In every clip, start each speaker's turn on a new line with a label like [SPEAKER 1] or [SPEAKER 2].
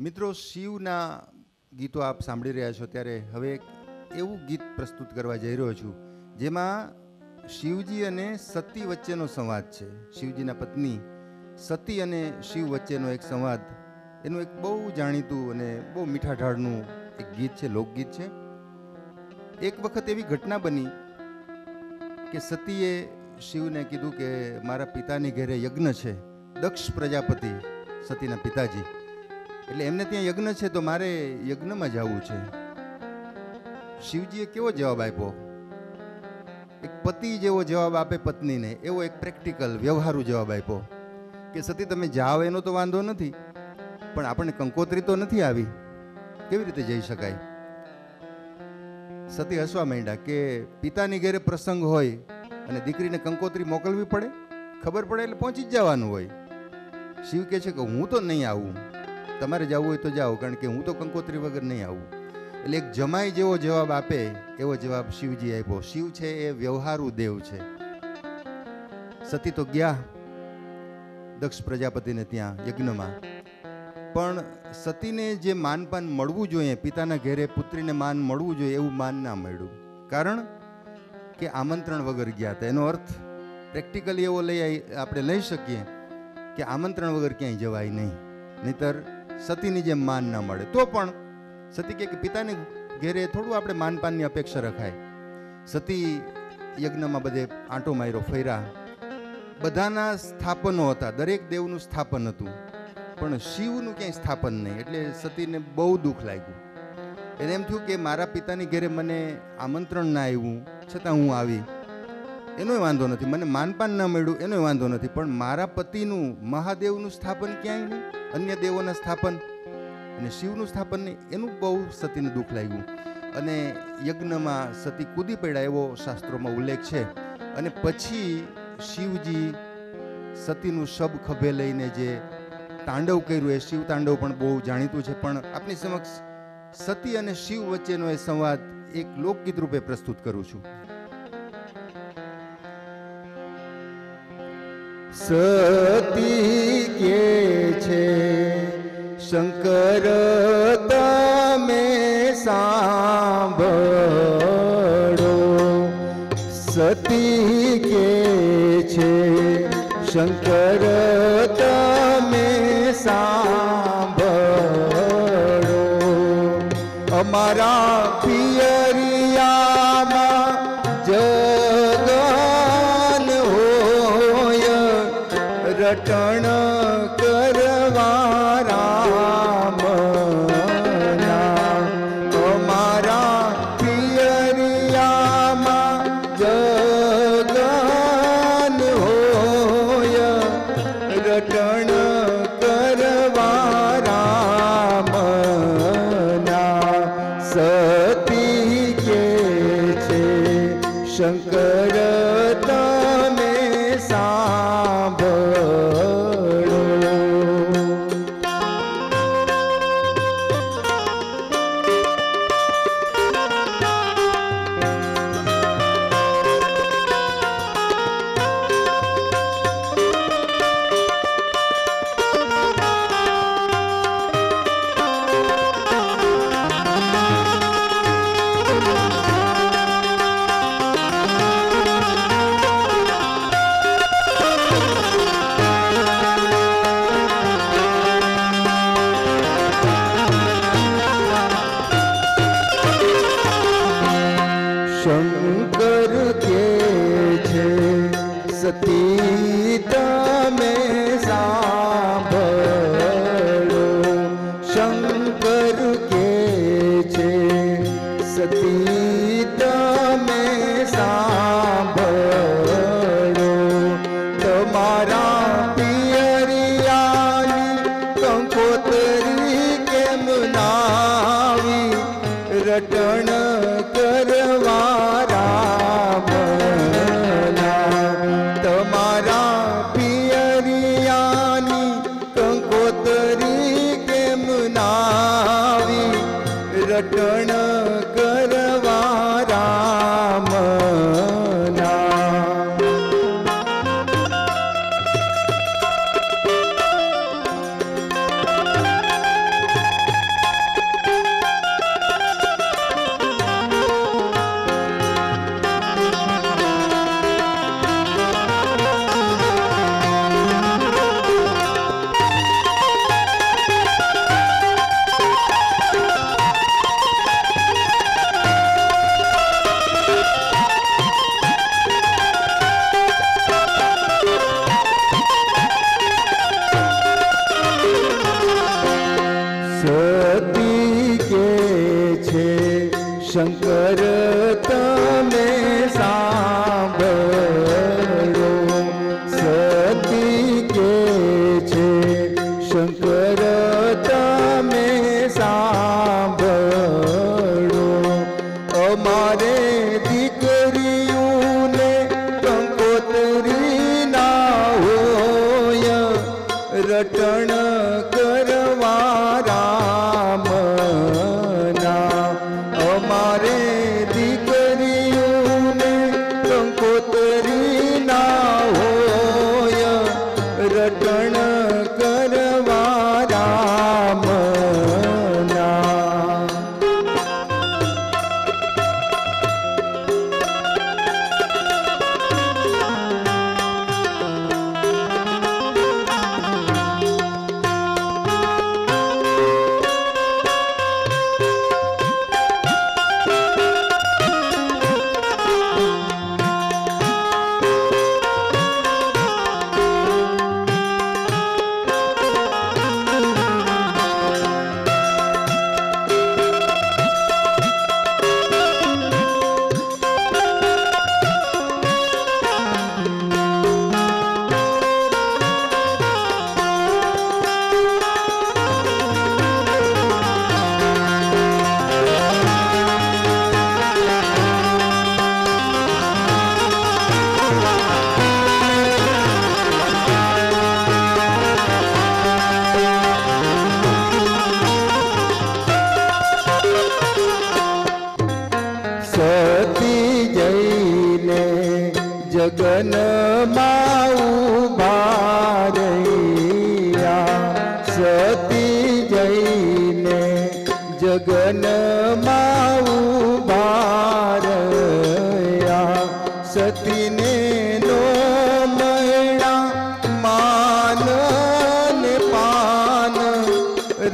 [SPEAKER 1] મિત્રો, શિવના ગીતો આપ સાંભળી રહ્યા છો ત્યારે હવે એક એવું ગીત પ્રસ્તુત કરવા જઈ રહ્યો છું, જેમાં શિવજી અને સતી વચ્ચેનો સંવાદ છે. શિવજીના પત્ની સતી અને શિવ વચ્ચેનો એક સંવાદ, એનું એક બહુ જાણીતું અને બહુ મીઠા ઢાળનું એક ગીત છે, લોકગીત છે. એક વખત એવી ઘટના બની કે સતીએ શિવને કીધું કે, મારા પિતાની ઘરે યજ્ઞ છે, દક્ષ પ્રજાપતિ સતીના પિતાજી. એટલે એમને ત્યાં યજ્ઞ છે તો મારે યજ્ઞમાં જવું છે. શિવજીએ કેવો જવાબ આપ્યો? એક પતિ જેવો જવાબ આપે પત્નીને, એવો એક પ્રેક્ટિકલ, વ્યવહારુ જવાબ આપ્યો કે, સતી, તમે જાઓ એનો તો વાંધો નથી, પણ આપણને કંકોત્રી તો નથી આવી. કેવી રીતે જઈ શકાય? સતી હસવા માંડ્યા કે, પિતાની ઘેરે પ્રસંગ હોય અને દીકરીને કંકોત્રી મોકલવી પડે? ખબર પડે એટલે પહોંચી જ જવાનું હોય. શિવ કહે છે કે, હું તો નહીં આવું. તમારે જવું હોય તો જાઓ, કારણ કે હું તો કંકોત્રી વગર નહીં આવું. એટલે એક જમાઈ જેવો જવાબ આપે, એવો જવાબ શિવજી આપ્યો. શિવ છે એ વ્યવહારુ દેવ છે. સતી તો ગયા દક્ષ પ્રજાપતિને ત્યાં યજ્ઞમાં. પણ સતીને જે માનપાન મળવું જોઈએ, પિતાના ઘેરે પુત્રીને માન મળવું જોઈએ, એવું માન ના મળ્યું. કારણ કે આમંત્રણ વગર ગયા હતા. એનો અર્થ પ્રેક્ટિકલી એવો લઈ આપણે લઈ શકીએ કે આમંત્રણ વગર ક્યાંય જવાય નહીં. નહીતર સતીની જેમ માન ન મળે. તો પણ સતી કે પિતાને ઘેરે થોડું આપણે માનપાનની અપેક્ષા રખાય. સતી યજ્ઞમાં બધે આંટો માર્યો, ફર્યા. બધાના સ્થાપનો હતા. દરેક દેવનું સ્થાપન હતું. પણ શિવનું ક્યાંય સ્થાપન નહીં. એટલે સતીને બહુ દુઃખ લાગ્યું. એને એમ થયું કે મારા પિતાની ઘેરે મને આમંત્રણ ના આવ્યું છતાં હું આવી. એનોય વાંધો નથી. મને માનપાન ન મળ્યું, એનોય વાંધો નથી. પણ મારા પતિનું મહાદેવનું સ્થાપન ક્યાંય નહીં? અન્ય દેવોના સ્થાપન અને શિવનું સ્થાપન નહીં? એનું બહુ સતીને દુઃખ લાગ્યું. અને યજ્ઞમાં સતી કૂદી પડ્યા, એવો શાસ્ત્રોમાં ઉલ્લેખ છે. અને પછી શિવજી સતીનું શબ ખભે લઈને જે તાંડવ કર્યું, એ શિવ તાંડવ પણ બહુ જાણીતું છે. પણ આપની સમક્ષ સતી અને શિવ વચ્ચેનો એ સંવાદ એક લોકગીત રૂપે પ્રસ્તુત કરું છું. સતી કે છે? શંકર તમે સાંભળો. સતી કે છે? શંકર તમે સાંભળો. અમારા
[SPEAKER 2] the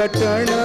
[SPEAKER 2] प्रकटण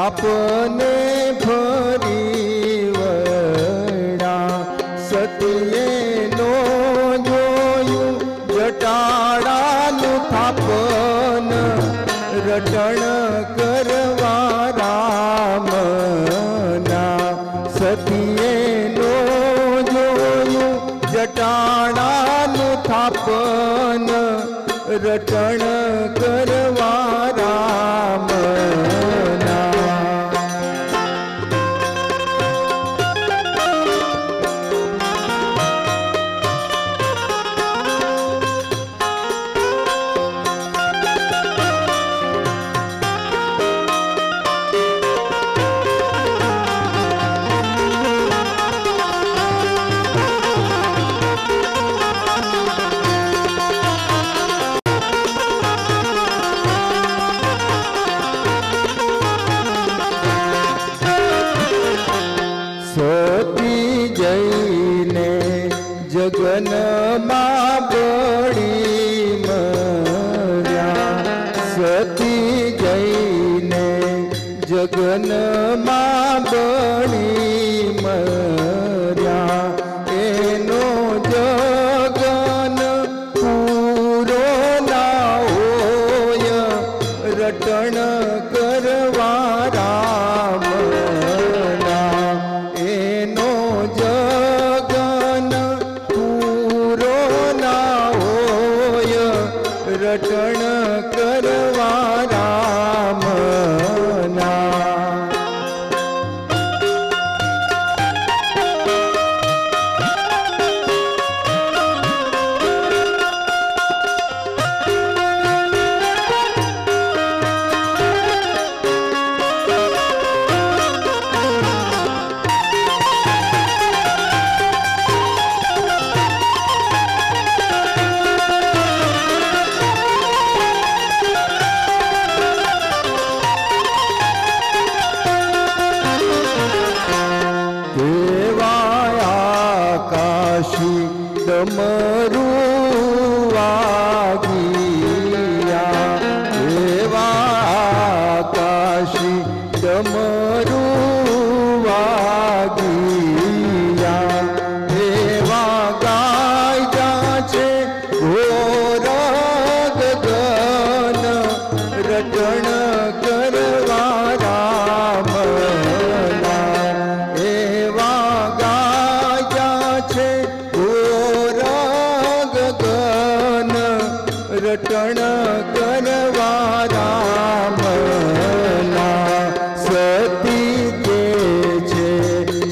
[SPEAKER 2] આપને ફરી વડા સતીએ નો જોયું જટાડાનું થાપન રટણ કરવા રામના સતીએ નો જોયું જટાડાનું થાપન રટણ કરવા ನಮ್ಮ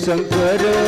[SPEAKER 2] शंकर